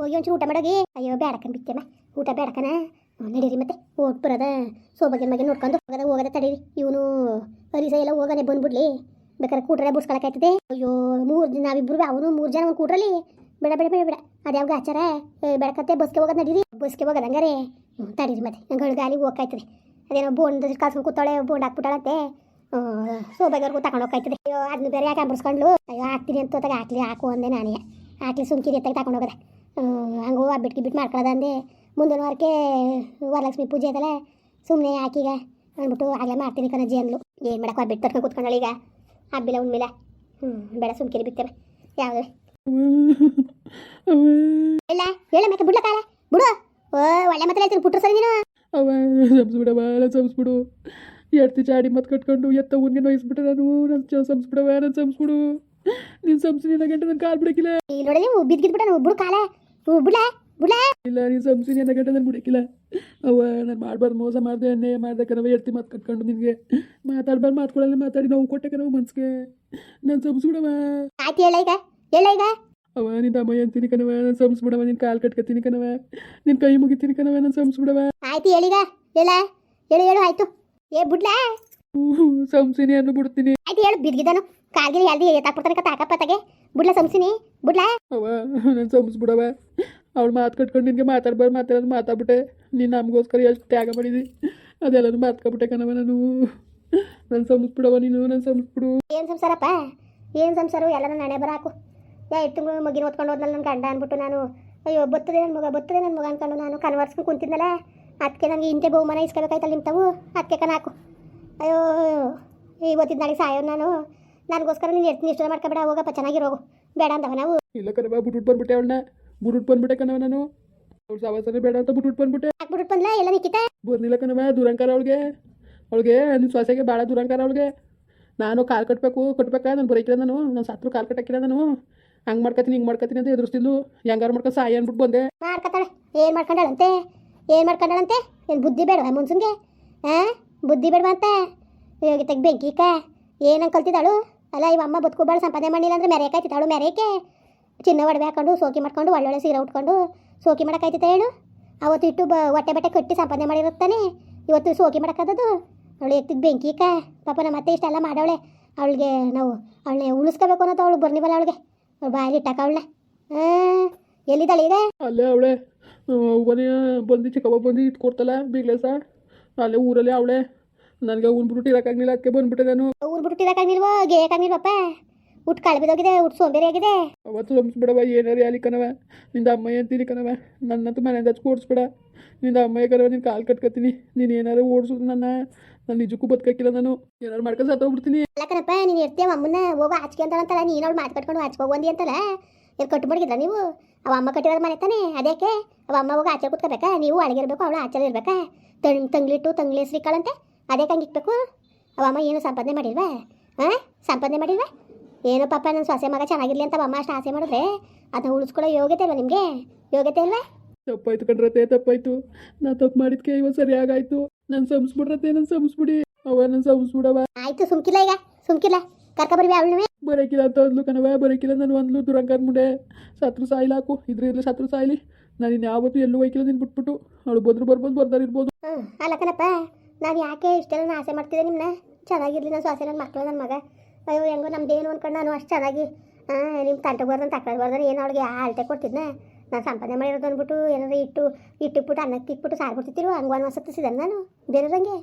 ಹೋಗಿ ಒಂಚೂರು ಊಟ ಮಾಡೋಗಿ. ಅಯ್ಯೋ ಬೇಡಕನ್ ಬಿತ್ತಮ್ಮ ಊಟ ಬೇಡಕನ ನಡಿರಿ ಮತ್ತೆ. ಹೋಗಿ ಬರೋದ. ಸೋಬಗೆ ಮಗ ನೋಡ್ಕೊಂಡು ಹೋಗದ ಹೋಗದ ತಡೀರಿ. ಇವನು ಹರಿಸ ಎಲ್ಲ ಹೋಗನೆ ಬಂದ್ಬಿಡ್ಲಿ. ಬೇಕಾದ್ರೆ ಕೂಟ್ರೆ ಬುಡ್ಸ್ಕೊಳಕಾಯ್ತದೆ ಅಯ್ಯೋ, ಮೂರು ಜನ ನಾವಿಬ್ರು ಅವನು ಮೂರು ಜನ ಒಂದು ಕೂಟ್ರಲ್ಲಿ. ಬೇಡ ಬೇಡ ಬೇಡ ಬೇಡ. ಅದ್ಯಾವಾಗ ಆಚಾರ? ಬೇಡಕತ್ತೆ, ಬಸ್ಗೆ ಹೋಗೋದು ನಡೀರಿ. ಬಸ್ಗೆ ಹೋಗೋದು ಹಂಗಾರೆ. ತಡೀರಿ ಮತ್ತೆ. ನಂಗೆ ಗಾಲಿ ಹೋಗ್ಕಾಯ್ತದೆ ಅದೇನೋ ಬೋಂಡ್ ಕಾಸ್ಕೊಂಡು ಕೂತಾಳೆ ಬೋಂಡ್ ಹಾಕ್ಬಿಟ್ಟಾಳಂತೆ. ಸೋಬಾಗವ್ರಿಗೂ ತಗೊಂಡು ಹೋಗ್ತದೆ ಅಯ್ಯೋ ಅದನ್ನ ಬೇರೆ ಯಾಕೆ ಅಂಬರ್ಸ್ಕೊಂಡು ಅಯ್ಯೋ, ಹಾಕ್ತೀನಿ ಅಂತ ತಗ ಹಾಕ್ಲಿ, ಹಾಕು ಅಂದೆ ನಾನೇ. ಹಾಕ್ಲಿ, ಸುಮ್ಕಿರಿ ತಗೊಂಡು ಹೋಗದೆ. ಹಂಗೂ ಬಿಟ್ಟು ಮಾಡ್ಕೊಳ್ಳೋದು ಅಂದೆ. ಮುಂದಿನ ವಾರಕ್ಕೆ ವರಲಕ್ಷ್ಮಿ ಪೂಜೆ ಅದಲ್ಲ ಸುಮ್ಮನೆ ಹಾಕೀಗ ಅಂದ್ಬಿಟ್ಟು ಆಗಲೇ ಮಾಡ್ತೀನಿ ಕಣಜ್ಜಿ ಅಂದ್ಲು. ಏನು ಮಾಡಕ್ಕೆ ಬಿಟ್ಟು ತರ್ಕೊಂಡು ಕೂತ್ಕೊಂಡಳು ಈಗ? ಹಬ್ಬಿಲ್ಲ ಉಣ್ಮಿಲ್ಲ ಹ್ಞೂ ಬೇಡ ಸುಮ್ಕಿರಿ ಬಿಡ್ತೇವೆ. ಯಾವುದೇ? ಇಲ್ಲ ಹೇಳ ಮತ್ತೆ ಬಿಡ್ಲ ಕಾಲ? ಬಿಡು. ಓ ಒಳ್ಳೆ ಮತ್ತೆ ಹೇಳ್ತೀನಿ ಪುಟ್ರು ಸರಿ ನೀನು. ಅವ ಸಂಸ್ಬಿಡವ ಸಂಸ್ಬಿಡು. ಎಡ್ತಿ ಚಾಡಿ ಮತ್ತೆ ಕಟ್ಕೊಂಡು ಎತ್ತ ಊರಿಗೆ ನೋಯಿಸ್ಬಿಟ್ಟೆ ನಾನು. ನನ್ನ ಸಂಸ್ಬಿಡವ ನಾನು ಸಂಸ್ಬಿಡು. ನೀನು ಸಂಸ್ಬಿಡ ನಿನ್ನ ಗಂಟೆ ನನ್ನ ಕಾಲು ಬಿಡಕ್ಕಿಲ್ಲ ಇಲ್ಲಿ ನೋಡಿ ಬಿದ್ದಿದ್ಬಿಟ್ಟ ಬಿಡು ಕಾಲ. ಬಿಡ್ಲ? ಬಿಡ್ಲ ಇಲ್ಲ ನೀನು ಸಂಸಿ ನಿನ್ನ ಗಂಟೆ ನಾನು ಬಿಡಕ್ಕಿಲ್ಲ. ಅವ ನಾನು ಮಾಡ್ಬಾರ್ದು ಮೋಸ ಮಾಡಿದೆ ಅನ್ನೇ ಮಾಡ್ದೆ ಕಣವ ಎಡ್ತಿ ಮತ್ತೆ ಕಟ್ಕೊಂಡು ನಿನಗೆ. ಮಾತಾಡ್ಬಾರ್ದು ಮಾತ್ಕೊಳ್ಳಲ್ಲ ಮಾತಾಡಿ ನಾವು ಕೊಟ್ಟೆ ಕಣವ ಮನ್ಸಿಗೆ. ನಾನು ಸಂಸ್ಬಿಡವ ಆಯ್ತು ಹೇಳ ಈಗ. ಹೇಳ ಈಗ. ಅವ ನಿನ್ನ ಅಮ್ಮ ಅಂತೀನಿ ಕಣವ ನಾನು ಸಂಸ್ಬಿಡವ ನಿನ್ನ ಕಾಲು ಕಟ್ಕೊತೀನಿ ಕಣವ ನಿನ್ನ ಕೈ ಮುಗಿತೀನಿ ಕಣವ ನಾನು ಸಂಸ್ಬಿಡವ ಆಯ್ತು ಹೇಳೀಗ ಹೇಳ. ಹೇಳು ಹೇಳು ಆಯ್ತು. ಏ ಬಿಡ್ಲಾ. ಸಂಸಿನಿ ಅನ್ನು ಬಿಡ್ತೀನಿ. ಆಯ್ತು ಹೇಳು ಬಿದ್ದಿದ್ದಾನು ಕಾರ್ಗಿಲ್ ಯಾಲ್ದಿ ಎತ್ತಾಕ್ಬಿಡ್ತಾನೆ ಕತ್ತ ಹಾಕಪ್ಪತ್ತಾಗೆ ಬಿಡ್ಲ ಸಂಸಿನಿ. ಬಿಡ್ಲಾ. ಅವ ನಾನು ಸಂಸ್ಬಿಡವ ಅವಳು ಮಾತು ಕಟ್ಕೊಂಡು ನಿನಗೆ ಮಾತಾಡ್ಬಾರ್ದು ಮಾತಾಡೋದು ಮಾತಾಡ್ಬಿಟ್ಟೆ. ನೀನು ನಮಗೋಸ್ಕರ ಎಷ್ಟು ತ್ಯಾಗ ಮಾಡಿದಿ? ಅದೆಲ್ಲನೂ ಮಾತ್ಕೊಬಿಟ್ಟೆ ಕಣವ ನಾನು. ನನ್ನ ಸಂಸ್ಬಿಡವ ನೀನು ನನ್ನ ಸಂಸ್ಬಿಡು. ಏನು ಸಂಸಾರಪ್ಪ? ಏನು ಸಂಸಾರ? ಎಲ್ಲ ನಾನೇ ಬರಾಕು. ಯಾ ತಿಂಗಳು ಮಗಿನ ಓದ್ಕೊಂಡು ಹೋದ್ನಲ್ಲ ನನ್ನ ಗಂಡ ಅಂದ್ಬಿಟ್ಟು ನಾನು. ಅಯ್ಯೋ ಬರ್ತದೆ ನನ್ನ ಮಗ ಬರ್ತದೆ ನನ್ನ ಮಗ ಅನ್ಕೊಂಡು ನಾನು ಕನ್ವರ್ಸ್ಕೊಂಡು ಕುಂತಿದ್ನಲ್ಲ. ಅದಕ್ಕೆ ನನಗೆ ಇಂತೆ ಬಹುಮಾನ ಇಸ್ಕೋಬೇಕಾಯ್ತಲ್ಲ ನಿಮ್ಮ ತಾವು ಅದಕ್ಕೆ ಕನಾಕು ಅಯ್ಯೋ ಇವತ್ತಿನ ನಾಳೆ ಸಾಯೋ ನಾನು. ನನಗೋಸ್ಕರ ನೀನು ಎಷ್ಟು ನಿಷ್ಠ ಮಾಡ್ಕೊಬೇಡ ಹೋಗಪ್ಪ ಚೆನ್ನಾಗಿರೋಗು ಬೇಡ ಅಂದವ ನಾವು. ಇಲ್ಲ ಕಣವ ಬಿಟ್ಬಿಟ್ಟು ಬಂದ್ಬಿಟ್ಟೆ ಅವಳನ್ನ. ಬಿಟ್ಬಿಟ್ಟು ಬಂದ್ಬಿಟ್ಟೆ ಕಣವ ನಾನು. ಅವ್ಳು ಸವಾಸನೆ ಬೇಡ ಅಂತ ಬಿಟ್ಬಿಟ್ಟು ಬಂದ್ಬಿಟ್ಟೆ. ಬಂದ್ಲ? ಎಲ್ಲ ನಿಕ್ಕಿತ ಬರ್ನಿಲ್ಲ ಕಣವ ದುರಂಕಾರ ಅವಳಿಗೆ. ಅವಳಿಗೆ ನಿನ್ನ ಸೊಸೆಗೆ ಭಾಳ ದುರಂಕಾರ ಅವಳಿಗೆ. ನಾನು ಕಾಲು ಕಟ್ಟಬೇಕು ಕಟ್ಬೇಕಾ? ನಾನು ಬರೀಕಿಲ್ಲ ನಾನು. ನಾನು ಸತ್ರು ಕಾಲು ಕಟ್ಟಕ್ಕಿಲ್ಲ ನಾನು. ಹಂಗೆ ಮಾಡ್ಕೊತೀನಿ ಹಿಂಗೆ ಮಾಡ್ಕೊತೀನಿ ಅಂತ ಎದುರಿಸ್ತಿದ್ಲು. ಹೆಂಗಾರು ಮಾಡ್ಕೊಂಡು ಸಾಯಿ ಅಂದ್ಬಿಟ್ಟು ಬಂದೆ. ಮಾಡ್ಕೊತಾಳೆ ಏನು ಮಾಡ್ಕೊಂಡಳಂತೆ? ಏನು ಮಾಡ್ಕೊಂಡಳಂತೆ? ಏನು ಬುದ್ಧಿ ಬೇಡ ಮುನ್ಸುನ್ಗೆ? ಹಾಂ ಬುದ್ಧಿ ಬೇಡವಾ ಅಂತ? ಇವಾಗ ತೆಗ್ ಬೆಂಕಿಕ ಏನಂಗೆ ಕಲ್ತಿದ್ದಾಳು? ಅಲ್ಲ ಇವ ಅಮ್ಮ ಬದುಕೋಬಾಳ ಸಂಪಾದನೆ ಮಾಡಿಲ್ಲ ಅಂದ್ರೆ ಮೆರೆಯಕಾಯ್ತಿದ್ದಾಳು ಮೆರೆಯಕ್ಕೆ ಚಿನ್ನ ಒಡವೆ ಹಾಕೊಂಡು ಸೋಕಿ ಮಾಡ್ಕೊಂಡು ಒಳ್ಳೊಳ್ಳೆ ಸೀರೆ ಉಟ್ಕೊಂಡು ಸೋಕಿ ಮಾಡೋಕ್ಕಾಯ್ತಿತ್ತ ಹೇಳು? ಅವತ್ತು ಇಟ್ಟು ಬ ಹೊಟ್ಟೆ ಬಟ್ಟೆ ಕಟ್ಟಿ ಸಂಪಾದನೆ ಮಾಡಿರುತ್ತಾನೆ ಇವತ್ತು ಸೋಕಿ ಮಾಡೋಕ್ಕದದು ಅವಳು ಎತ್ತಿದ ಬೆಂಕಿಕ ಪಾಪ ನಮ್ಮ ಅತ್ತೆ ಇಷ್ಟೆಲ್ಲ ಮಾಡವಳೆ. ಅವಳಿಗೆ ನಾವು ಅವಳನ್ನ ಉಳಿಸ್ಕೋಬೇಕು ಅನ್ನೋದು ಅವಳು ಬರ್ನಿವಲ್ಲ ಅವಳಿಗೆ. ಬಾಯಲ್ಲಿ ಇಟ್ಟಾಕ ಅವಳನ್ನ. ಹಾಂ ಎಲ್ಲಿದ್ದಾಳೆ ಈಗ? ಅಲ್ಲೇ ಅವಳೆ. ಅವನೇ ಬಂದು ಚಿಕ್ಕಪ್ಪ ಬಂದು ಇಟ್ಕೊಡ್ತಲ್ಲ ಬೀಗ್ಲೇಸ ಅಲ್ಲೇ ಊರಲ್ಲೇ ಅವಳೆ. ನನಗೆ ಉಣ್ಬಿಟ್ಟು ಇರೋಕ್ಕಾಗಲಿಲ್ಲ ಅದಕ್ಕೆ ಬಂದ್ಬಿಟ್ಟೆ ನಾನು. ಊರು ಬಿಟ್ಟು ಇರಕ್ಕಾಗಿಲ್ವೋ ಗೇಯಕ್ಕಾಗಿಲ್ವಪ್ಪ ಉಟ್ ಕಳೆ ಬಿದ್ದೋಗಿದೆ ಸೋಂಬೇರಿ ಆಗಿದೆ. ಅವತ್ತು ಸಂಸ್ಬಿಡವ ಏನಾರು ಯಾಲಿ ಕಣವ ನಿಂದ ಅಮ್ಮ ಅಂತೀನಿ ಕಣವ ನನ್ನಂತೂ ಮನೆಯಿಂದ ಹಚ್ಚಿ ಓಡಿಸ್ಬೇಡ ನಿಂದ ಅಮ್ಮ ಕಣವ ನಿನ್ನ ಕಾಲು ಕಟ್ಕೊತೀನಿ ನೀನು ಏನಾರು ಓಡಿಸೋದು ನನ್ನ ನಾನು ನಿಜಕ್ಕೂ ಬದುಕಕ್ಕಿಲ್ಲ ನಾನು. ಏನಾರು ಮಾಡ್ಕೊಂಡು ಸತ್ತೋಗ್ಬಿಡ್ತೀನಿ ಅಲ್ಲ ಕಣಪ್ಪ ನೀನು ಇರ್ತೀಯ ಅಮ್ಮನ್ನ? ಹೋಗೋ ಆಚೆ ಅಂತಂತಲ್ಲ ನೀನು ಅವ್ಳು ಮಾತು ಕಟ್ಕೊಂಡು ಆಚೆ ಹೋಗು ಅಂದಿ ಅಂತಲ್ಲ ಏನು ಕಟ್ಟು ನೀವು? ಅವ ಅಮ್ಮ ಕಟ್ಟಿರೋದು ಮನೆ ತಾನೆ? ಅದಕ್ಕೆ ಅವ ಅಮ್ಮ ಹೋಗಿ ಆಚೆ ಕೂತ್ಕೋಬೇಕಾ? ನೀವು ಅಳಗೆ ಇರಬೇಕು ಅವಳು ಆಚೆ ಇರಬೇಕಾ? ತಂಗ್ ತಂಗ್ಲಿಟ್ಟು ತಂಗ್ಲಿ ಹೆಸ್ರಿಕಾಳಂತೆ ಅದೇ ಹಂಗೆ ಇಕ್ಬೇಕು ಅವ ಅಮ್ಮ ಏನು ಸಂಪಾದನೆ ಮಾಡಿಲ್ವಾ? ಹಾಂ ಸಂಪಾದನೆ ಮಾಡಿಲ್ವಾ? ಏನೋ ಪಾಪ ನನ್ನ ಸೊಸೆ ಮಗ ಚೆನ್ನಾಗಿರ್ಲಿ ಅಂತ ಬಮ್ಮ ಅಮ್ಮ ಅಷ್ಟು ಆಸೆ ಮಾಡಿದ್ರೆ ಅದನ್ನ ಉಳಿಸ್ಕೊಳ್ಳೋ ಯೋಗ್ಯತೆ ಇಲ್ವಾ ನಿಮಗೆ? ಯೋಗ್ಯತೆ ಇಲ್ವಾ? ತಪ್ಪಾಯ್ತು ಕಣ್ರತೆ ತಪ್ಪಾಯ್ತು. ನಾ ತಪ್ಪು ಮಾಡಿದ್ಕೆ ಇವತ್ತು ಸರಿಯಾಗಾಯ್ತು. ನಾನು ಸಂಸ್ಬಿಡ್ರತೆ ನಾನು ಸಂಸ್ಬಿಡಿ. ಅವ ನಾನು ಸಂಸ್ಬಿಡವ. ಆಯ್ತು ಸುಮ್ಕಿಲ್ಲ ಈಗ ಸುಮ್ಕಿಲ್ಲ. ಕರ್ಕ ಬರ್ವಿ ಅವಳನ್ನೇ ಬರೋಕಿಲ್ಲ ಅಂತ ಅಂದ್ಲು ಕಣವ ಬರೋಕಿಲ್ಲ ನಾನು ಒಂದ್ಲು ದುರಂಗದ ಮುಂದೆ. ಸತ್ರು ಸಾಯಿಲ್ ಹಾಕು ಇದ್ರ ಸತ್ರು ಸಾಯಿಲಿ. ನಾನು ಇನ್ನು ಯಾವತ್ತೂ ಎಲ್ಲೂ ಹೋಯ್ಕಿಲ್ಲ ನಿನ್ ಬಿಟ್ಬಿಟ್ಟು. ಅವಳು ಬಂದ್ರು ಬರ್ಬೋದು ಬರ್ದಾರ ಇರ್ಬೋದು. ಅಲ್ಲ ಕಣಪ್ಪ ನಾನು ಯಾಕೆ ಇಷ್ಟೆಲ್ಲ ಆಸೆ ಮಾಡ್ತಿದ್ದೆ ನಿಮ್ಮನ್ನ ಚೆನ್ನಾಗಿರ್ಲಿ ನನ್ನ ಸೊಸೆ ನನ್ನ ಮಕ್ಕಳು ನನ್ನ ಮಗ. ಅಯ್ಯೋ, ಹೆಂಗೋ ನಮ್ದೇನು ಅನ್ಕೊಂಡು ನಾನು ಅಷ್ಟು ಚೆನ್ನಾಗಿ ನಿಮ್ಮ ತಂಟೆ ಬರ್ದಂತ ತಗೊಳ್ಬಾರ್ದು ಏನು ಅವಳಿಗೆ ಅಳತೆ ಕೊಡ್ತಿದ್ನ? ನಾನು ಸಂಪಾದನೆ ಮಾಡಿರೋದು ಅಂದ್ಬಿಟ್ಟು ಏನಾದ್ರು ಇಟ್ಟು, ಇಟ್ಟಿಟ್ಬಿಟ್ಟು, ಅನ್ನಕ್ಕೆ ಇಟ್ಬಿಟ್ಟು ಸಾರು ಬಿಡ್ತಿದ್ರು ಹಂಗೆ ಒಂದು ಸತ್ತಿಸಿದ ನಾನು? ಬೇರೆದಂಗೆ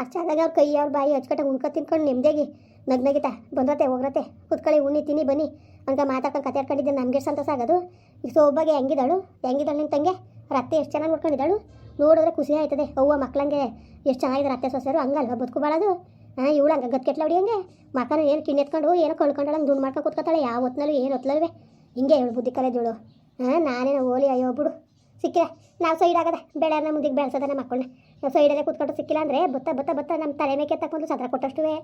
ಅಷ್ಟು ಚೆನ್ನಾಗಿ ಅವ್ರ ಕೈ ಅವ್ರ ಬಾಯಿ ಹಚ್ಕಟ್ಟೆ ಉಣ್ಕೊ ತಿನ್ಕೊಂಡು ನೆಮ್ಮದಿಯಾಗಿ ನಗ್ ನಗಿತ ಬಂದ್ರತೆ ಹೋಗ್ರತೆ ಕುತ್ಕೊಳ್ಳಿ, ಉಣ್ಣಿ, ತಿನ್ನಿ, ಬನ್ನಿ ಅಂತ ಮಾತಾಡ್ಕೊಂಡು ಕತೆ ಆಡ್ಕೊಂಡಿದ್ದೆ. ನಮಗೆ ಸಂತೋಷ ಆಗೋದು? ಈಗ ಸೋಬಾಗೆ ಹೆಂಗಿದಾಳು ಹೆಂಗಿದಾಳು ನಿನ್ನ ತಂಗೆ? ರತ್ತೆ ಎಷ್ಟು ಚೆನ್ನಾಗಿ ನೋಡ್ಕೊಂಡಿದ್ದಾಳು? ನೋಡಿದ್ರೆ ಖುಷಿ ಆಯ್ತದೆ. ಅವ್ವ ಮಕ್ಳಂಗೆ ಎಷ್ಟು ಚೆನ್ನಾಗಿದೆ ಅತ್ತೆ ಸೊಸೆರು ಹಂಗಲ್ವ ಬದುಕುಬಾಳದು ಹಾಂ ಇವಳು ಹಂಗೆ ಗತ್ಕೆಟ್ಲ ಹೊಡಿಯಂಗೆ ಮಕ್ಕನ ಏನು ಕಿಣ್ಣಿ ಎತ್ಕೊಂಡು ಏನೋ ಕಳ್ಕೊಂಡಳಂಗೆ ದುಡ್ಡು ಮಾಡ್ಕೊಂಡು ಕೂತ್ಕೊತಾಳೆ. ಯಾವ ಹೊತ್ನಲ್ಲೂ ಏನು ಹೊತ್ತಲ್ವೇ ಹಿಂಗೆ ಇವಳು ಬುದ್ಧಿ ಕಲೆಜೋಳು ಹಾಂ ನಾನೇನೋ ಓಲಿ ಅಯ್ಯೋ ಬಿಡು. ಸಿಕ್ಕಿಲ್ಲ ನಾವು ಸೈಡ್ ಆಗದೆ. ಬೆಳೆನ ಮುಂದಿಗೆ ಬೆಳೆಸೋದನ್ನ ಮಕ್ಕಳನ್ನ ನಾವು ಸೈಡಲ್ಲೇ ಕೂತ್ಕೊಂಡು ಸಿಕ್ಕಿಲ್ಲ ಅಂದರೆ ಬತ್ತ ಬತ್ತ ಬತ್ತ ನಮ್ಮ ತಲೆ ಮೇಕೆ ತಕ್ಕೊಂಡು ಸದ್ರ ಕೊಟ್ಟಷ್ಟುವೆ.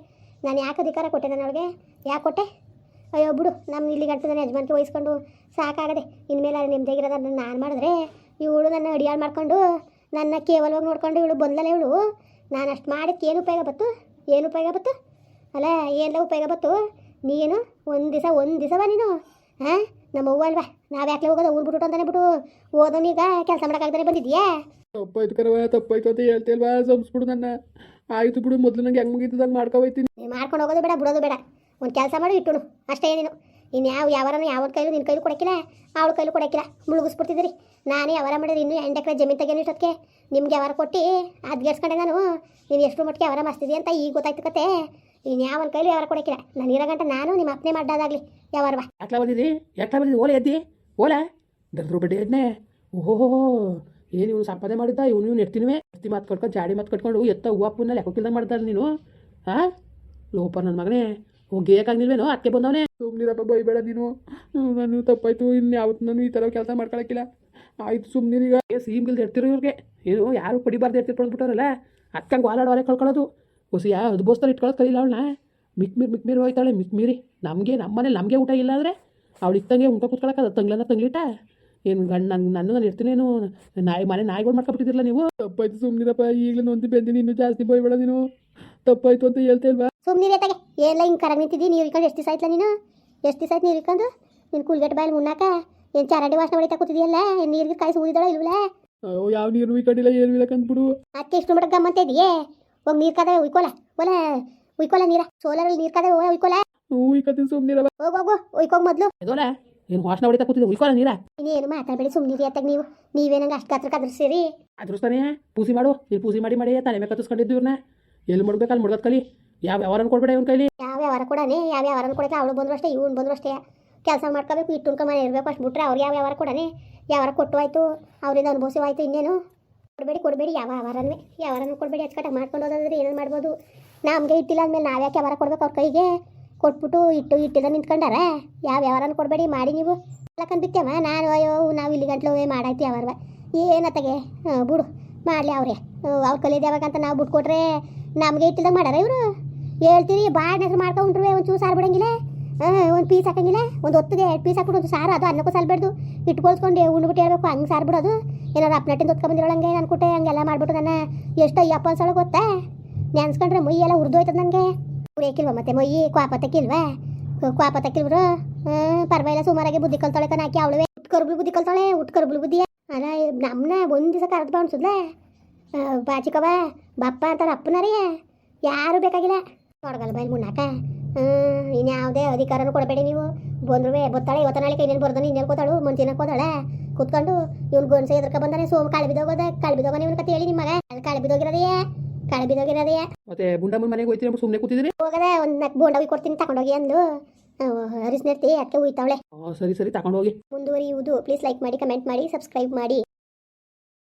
ನಾನು ಯಾಕೆ ಅಧಿಕಾರ ಕೊಟ್ಟೆ ನಾನು ಅವಳಿಗೆ? ಯಾಕೆ ಕೊಟ್ಟೆ? ಅಯ್ಯೋ ಬಿಡು. ನಮ್ಮ ಇಲ್ಲಿ ಗಂಟು ನನ್ನ ಯಜಮಾನ್ಗೆ ವಹಿಸ್ಕೊಂಡು ಸಾಕಾಗದೆ. ಇನ್ಮೇಲೆ ನೆಮ್ಮದಿಗಿರೋದನ್ನ ನಾನು ಮಾಡಿದ್ರೆ ಇವಳು ನನ್ನ ಅಡಿಯಾಳು ಮಾಡ್ಕೊಂಡು ನನ್ನ ಕೇವಲವಾಗಿ ನೋಡ್ಕೊಂಡು ಇವಳು ಬಂದಲ್ಲ ಇವಳು. ನಾನು ಅಷ್ಟು ಮಾಡಿದ್ದಕ್ಕೆ ಏನು ಉಪಯೋಗ ಬತ್ತು? ಏನು ಉಪಯೋಗ ಬತ್ತು? ಅಲ್ಲ ಏನೆಲ್ಲ ಉಪಯೋಗ ಬತ್ತು? ನೀನು ಒಂದು ದಿವಸ ಒಂದು ದಿವಸವ ನೀನು? ಹಾಂ ನಮ್ಮ ಅವ್ವ ಅಲ್ವಾ? ನಾವು ಯಾಕೆ ಹೋಗೋದು? ಊರು ಬಿಟ್ಟು ಅಂತಾನೆ ಬಿಟ್ಟು ಓದೋನೀಗ ಕೆಲಸ ಮಾಡೋಕ್ಕಾಗ್ದಾನೆ ಬಂದಿದ್ಯಾ? ತಪ್ಪಾಯ್ತು ಕರವ ತಪ್ಪಾಯ್ತು ಅಂತ ಹೇಳ್ತಿಲ್ವಾ ಸಂಸ್ಬಿಡು ನನ್ನ. ಆಯಿತು ಬಿಡು ಮೊದಲು ನಂಗೆ ಹೆಂಗೆ ಮುಗಿತದಂಗೆ ಮಾಡ್ಕೊಬೈತೀನಿ ಮಾಡ್ಕೊಂಡು ಹೋಗೋದು ಬೇಡ ಬಿಡೋದು ಬೇಡ. ಒಂದು ಕೆಲಸ ಮಾಡು ಇಟ್ಟುನು. ಅಷ್ಟೇ ನೀನು ಇನ್ನು ಯಾವ ಯಾವರನ್ನು ಯಾವ ಕೈಲೂ ನಿನ್ನ ಕೈಲೂ ಕೊಡಕ್ಕಿಲ್ಲ, ಅವಳ ಕೈಲೂ ಕೊಡಕ್ಕಿಲ್ಲ. ಮುಳುಗಿಸ್ಬಿಡ್ತಿದ್ರಿ ನಾನೇ ಯಾವಾರ ಮಾಡಿದ್ರೆ ಇನ್ನೂ ಎಂಟು ಎಕರೆ ಜಮೀನು ತೆಗೇನು ಇಷ್ಟೊತ್ತಿಗೆ. ನಿಮ್ಗೆ ಯಾವಾರ ಕೊಟ್ಟು ಅದ್ಗೆಡ್ಸ್ಕೊಂಡೆ ನಾನು. ನೀನು ಎಷ್ಟು ಮಟ್ಟಿಗೆ ಯಾವಾರ ಮಸ್ತಿದೆ ಅಂತ ಈಗ ಗೊತ್ತಾಯ್ತು ಕತೆ. ಇನ್ನು ಒಂದು ಕೈಲೂ ಯಾವಾರ ಕೊಡಕ್ಕಿಲ್ಲ. ನಾನು ಇರೋ ಗಂಟ ನಾನು ನಿಮ್ಮ ಅಪ್ಪನೇ ಮಾಡ್ದಾಗಲಿ ಬಾ ಎಟ್ಲ ಬಂದಿದ್ದಿ? ಎಟ್ಲ ಬಂದಿದ್ದು? ಓಲೆ ಎದ್ದಿ? ಓಲೆ? ಡರ್ರು ಬಡ್ಡಿ ಎದ್ನೆ? ಓಹೋ ಏನು ಇವನು ಸಂಪಾದನೆ ಮಾಡಿದ್ದ? ಇವನು ಇವ್ನು ಎತ್ತಿನವೆ? ಎತ್ತಿ ಮಾತು ಕಟ್ಕೊಂಡು, ಜಾಡಿ ಮಾತು ಕಟ್ಕೊಂಡು, ಎತ್ತ ಹೂವು ಅಪ್ಪನ್ನ ಲೆಕ್ಕಕ್ಕಿಲ್ದಂಗೆ ಮಾಡ್ತಾರೆ ನೀನು? ಹಾಂ ಲೋಪ ನನ್ನ ಮಗನೇ. ಹೋಗೇಕಾಗಿಲ್ವೇನೋ ಅದಕ್ಕೆ ಬಂದವನೇ? ಸುಮ್ಮನಿರಪ್ಪ ಬೈಬೇಡ ನೀನು. ನಾನು ತಪ್ಪಾಯ್ತು. ಇನ್ನು ಯಾವತ್ತು ನಾನು ಈ ಥರ ಕೆಲಸ ಮಾಡ್ಕೊಳಕ್ಕಿಲ್ಲ. ಆಯ್ತು ಸುಮ್ಮನಿರೀಗ ಸೀಮ್ಗಿಲ್ದು ಇರ್ತಿರೋ ಇವ್ರಿಗೆ. ಏನು ಯಾರು ಪಡಿಬಾರ್ದು ಇರ್ತಿರ್ಕೊಂಡು ಬಿಟ್ಟವ್ರಲ್ಲ ಅಕ್ಕಂಗೆ ವಾಲಾಡೋರೆ ಕಳ್ಕೊಳ್ಳೋದು ಹೊಸ ಯಾ ಅದು ಬೋಸ್ತಾರೆ ಇಟ್ಕೊಳ್ಳೋದು ಕಲಿಲ್ಲ ಅವಳನ್ನ. ಮಿಕ್ ಮೀರ್, ಮಿಕ್ ಮೀರಿ ಹೋಯ್ತಾಳೆ, ಮಿಕ್ ಮೀರಿ. ನಮಗೆ ನಮ್ಮ ನಮಗೆ ಊಟ ಇಲ್ಲ ಅಂದರೆ ಅವಳು ಇತ್ತಂಗೆ ಉಂಟ ಅದು ತಂಗ್ಲನ್ನ ತಂಗ್ಲಿಟ್ಟ ಏನು ಗಂಡು ನನ್ನ ನಾನು ನಾನು ಇರ್ತೀನೇನು ನಾಯಿ, ಮನೆ ನಾಯಿಗಳು ಮಾಡ್ಕೊಬಿಟ್ಟಿದ್ರಲ್ಲ ನೀವು? ತಪ್ಪಾಯ್ತು ಸುಮ್ಮನಿರಪ್ಪ ಈಗಲೂ ಒಂದು ಬೆಂದಿನಿ. ಇನ್ನೂ ಜಾಸ್ತಿ ಬೈಬೇಡ ನೀನು. ತಪ್ಪಾಯ್ತು ಅಂತ ಹೇಳ್ತಾ ಇಲ್ವಾ? ಸುಮ್ಮನೆ ತಗೆ ಎಲ್ಲ ಹಿಂಗೆ ಕರಗ ನಿಂತಿದ್ದಿ ನೀರು ಇಕ್ಕೊಂಡು ಎಷ್ಟು ದಿವಸ ಆಯ್ತಲ್ಲ ನೀನು? ಎಷ್ಟು ದಿವಸ ಆಯ್ತು ನೀರು ಇಕ್ಕೊಂಡು ನೀನು ಕುಲ್ಗೆಟ್ ಬಾಯಲ್ಲಿ ಮುನ್ನಾಕ ಏನು ಚರಂಡಿ ವಾಸನೆ ಹೊಡಿತಾ ಕೂತಿದೆಯಲ್ಲ? ನೀರಿಗೆ ಕಾಯಿ ಸೂದಿದಳ ಇಲ್ವಲ್ಲ? ಅಯ್ಯೋ ಯಾವ ನೀರು ಉಯ್ಕೊಂಡಿಲ್ಲ ಕಡಿಲ್ಲ ಏನು ಇಲ್ಲ ಕಂದ್ಬಿಡು ಅತ್ತೆ ಇಷ್ಟು ಮಟ್ಟ ಗಮ್ಮಂತ ಇದೆಯೇ? ಹೋಗಿ ನೀರು ಕಾದ ಉಯ್ಕೋಲ. ಒಲ ಉಯ್ಕೋಲ ನೀರ. ಸೋಲರಲ್ಲಿ ನೀರು ಕಾದ ಉಯ್ಕೋಲ. ಉಯ್ಕತ್ತೀನಿ ಸುಮ್ಮನಿರಲ್ಲ ಹೋಗ್ ಹೋಗು ಉಯ್ಕೋಗ್ ಮೊದಲು. ಎದೋಲ ಏನು ವಾಸನೆ ಹೊಡಿತಾ ಕೂತಿದ್ದೆ ಉಯ್ಕೋಲ ನೀರ. ಇನ್ನೇನು ಮಾತಾಡಬೇಡಿ ಸುಮ್ಮನಿರಿ ಅತ್ತಾಗ ನೀವು. ನೀವೇನಂಗೆ ಅಷ್ಟು ಕತ್ರ ಕದ್ರಿಸಿರಿ ಅದ್ರಸ್ತಾನೆ? ಪೂಸಿ ಮಾಡು. ನೀನು ಪೂಸಿ ಮಾಡಿ ಮಾಡಿ ತಲೆ ಮೇಲೆ ಕತ್ತಿಸ್ಕೊಂಡಿದ್ದು ಇವ್ರನ್ನ ಎಲ್ಲಿ ಮಾಡ್ಬೇಕು ಅಲ್ಲಿ ಕಲಿ. ಯಾವ ವ್ಯವಹಾರನ ಕೊಡ್ಬೇಡ ಇವ್ನ ಕೈಲಿ? ಯಾವ ವ್ಯವಹಾರ ಕೊಡನೆ, ಯಾವ ವ್ಯವಹಾರ ಕೊಡಕ್ಕೆ ಅವಳು ಬಂದ್ರು ಅಷ್ಟೇ ಇವ್ನು ಬಂದ್ರು ಅಷ್ಟೇ ಕೆಲಸ ಮಾಡ್ಕೋಬೇಕು ಇಟ್ಟು ಮನೆ ಇರಬೇಕು ಅಷ್ಟು ಬಿಟ್ರೆ ಅವ್ರು ಯಾವ ವ್ಯವಹಾರ ಕೊಡನೆ? ಯಾವಾರ ಕೊಟ್ಟು ಆಯಿತು ಅವರಿಂದ ಅನುಭವಿಸಿ ಆಯ್ತು ಇನ್ನೇನು? ಕೊಡಬೇಡಿ ಕೊಡಬೇಡಿ, ಯಾವ ವ್ಯವಹಾರನೂ ಯಾವಾರನೂ ಕೊಡಬೇಡಿ ಅಚ್ಚುಕಟ್ಟಾಗಿ ಮಾಡ್ಕೊಂಡು ಹೋದ್ರೆ ಏನೇನು ಮಾಡ್ಬೋದು? ನಮಗೆ ಇಟ್ಟಿಲ್ಲ ಅಂದಮೇಲೆ ನಾವು ಯಾಕೆ ವ್ಯವಹಾರ ಕೊಡ್ಬೇಕು ಅವ್ರ ಕೈಗೆ? ಕೊಟ್ಬಿಟ್ಟು ಇಟ್ಟು ಇಟ್ಟಿಲ್ಲ ನಿಂತ್ಕೊಂಡಾರೆ? ಯಾವ ವ್ಯವಹಾರನೂ ಕೊಡಬೇಡಿ, ಮಾಡಿ ನೀವು. ಬಿತ್ತಮ್ಮ ನಾನು ಅಯ್ಯೋ, ನಾವು ಇಲ್ಲಿ ಗಂಟ್ಲು ಮಾಡಾಯ್ತು ಯಾವಾರ ಏನತ್ತಗೆ ಬಿಡು, ಮಾಡಲಿ ಅವ್ರೆ. ಅವ್ರು ಕಲಿಯೋದು ಯಾವಾಗ ಅಂತ ನಾವು ಬಿಟ್ಟು ಕೊಟ್ರೆ ನಮಗೆ ಇಟ್ಟಿಲ್ದಂಗೆ ಮಾಡ್ಯಾರ ಇವರು? ಹೇಳ್ತೀರಿ ಬಾಡ್ ಹೆಸರು ಮಾಡ್ಕೊಂಡ್ರೆ ಒಂದು ಚೂರು ಸಾರು ಬಿಡಂಗಿಲ್ಲ ಒಂದು ಪೀಸ್ ಹಾಕಂಗಿಲ್ಲ, ಒಂದು ಹೊತ್ತಿಗೆ ಎರಡು ಪೀಸ್ ಹಾಕ್ಬಿಡು, ಒಂದು ಸಾರು, ಅದು ಅನ್ನಕ್ಕೂ ಸಲ್ಬೇಡ್ದು. ಇಟ್ಕೊಳ್ಸ್ಕೊಂಡು ಉಣ್ಬಿಟ್ಟು ಹೇಳ್ಬೇಕು, ಹಂಗೆ ಸಾರು ಬಿಡೋದು. ಏನಾದ್ರು ಅಪ್ನಟ್ಟಿಂದ ನಾನು ಅನ್ಕೊಟ್ಟೆ ಹಂಗೆಲ್ಲ ಮಾಡ್ಬಿಟ್ಟು ನನ್ನ ಎಷ್ಟು ಅಯ್ಯಪ್ಪ ಅನ್ಸೋಳ ಗೊತ್ತಾ? ನೆನ್ಸ್ಕೊಂಡ್ರೆ ಮೈ ಎಲ್ಲ ಉರಿದೋಯ್ತದ ನನಗೆ. ಉರಿಯಕ್ಕಿಲ್ವ ಮತ್ತೆ ಮೊಯ್ಯಿ ಕ್ವಾಪ ತಕ್ಕಿಲ್ವಾ ಕ್ವಾಪ ತಕ್ಕಿಲ್ವರು ಪರವಾಗಿಲ್ಲ, ಸುಮಾರಾಗಿ ಬುದ್ಧಿ ಕಲ್ತಾಳೆ ಕಣ ಹಾಕಿ ಅವಳುವೆ. ಉಟ್ಕರ್ಬ್ಳು ಬುದ್ಧಿ ಕಲ್ತಾಳೆ ಉಟ್ಕರ್ಬ್ಳು ಬುದ್ಧಿ ಅಲ್ಲ ನಮ್ಮನ್ನ ಒಂದು ದಿವಸ ಕರೆದು ಬಾಣಿಸಿದ್ಲೆ? ಬಾಚಿಕವ ಬಪ್ಪ ಅಂತಾರೆ ಅಪ್ಪನರೇ ಯಾರು ಬೇಕಾಗಿಲ್ಲ. ನೋಡಗಲ್ಲ ಬೈಲ್ ಮುನ್ನಾಕ ಇನ್ಯಾವುದೇ ಅಧಿಕಾರನೂ ಕೊಡಬೇಡಿ ನೀವು. ಬಂದ್ರು ಬತ್ತಾಳೆ ಇವತ್ತ ನಾಳೆ ಇನ್ನೇನು ಬರ್ದಾನೆ ಇನ್ನೇನು ಕೂತಾಳು ಮುಂಚಿನ ಕೂತಾಳೆ. ಕುತ್ಕೊಂಡು ಇವ್ನು ಗೊಂಡ್ಸ ಎದ್ರಕ ಬಂದಾನೆ ಸೋಮ್ ಕಾಳು ಬಿದ್ದೋಗೋದ ಕಾಳು ಬಿದ್ದೋಗ ನೀವು ಕತೆ ಹೇಳಿ ನಿಮ್ಮ ಮಗ ಅಲ್ಲಿ ಕಾಳು ಬಿದ್ದೋಗಿರೋದೆಯೇ ಕಾಳು ಬಿದ್ದೋಗಿರೋದೆಯೇ ಮತ್ತೆ ಬುಂಡಮ್ಮನ ಮನೆಗೆ ಹೋಯ್ತೀನಿ ಸುಮ್ಮನೆ ಕೂತಿದ್ರಿ ಹೋಗದ ಒಂದು ನಾಲ್ಕು ಬೋಂಡ ಹೋಗಿ ಕೊಡ್ತೀನಿ ತಗೊಂಡೋಗಿ ಅಂದು ಹರಿಸ್ನೇರ್ತಿ ಅದಕ್ಕೆ ಹೋಯ್ತಾವಳೆ ಸರಿ ಸರಿ ತಗೊಂಡೋಗಿ. ಮುಂದುವರಿಯುವುದು. ಪ್ಲೀಸ್ ಲೈಕ್ ಮಾಡಿ ಕಮೆಂಟ್ ಮಾಡಿ ಸಬ್ಸ್ಕ್ರೈಬ್ ಮಾಡಿ.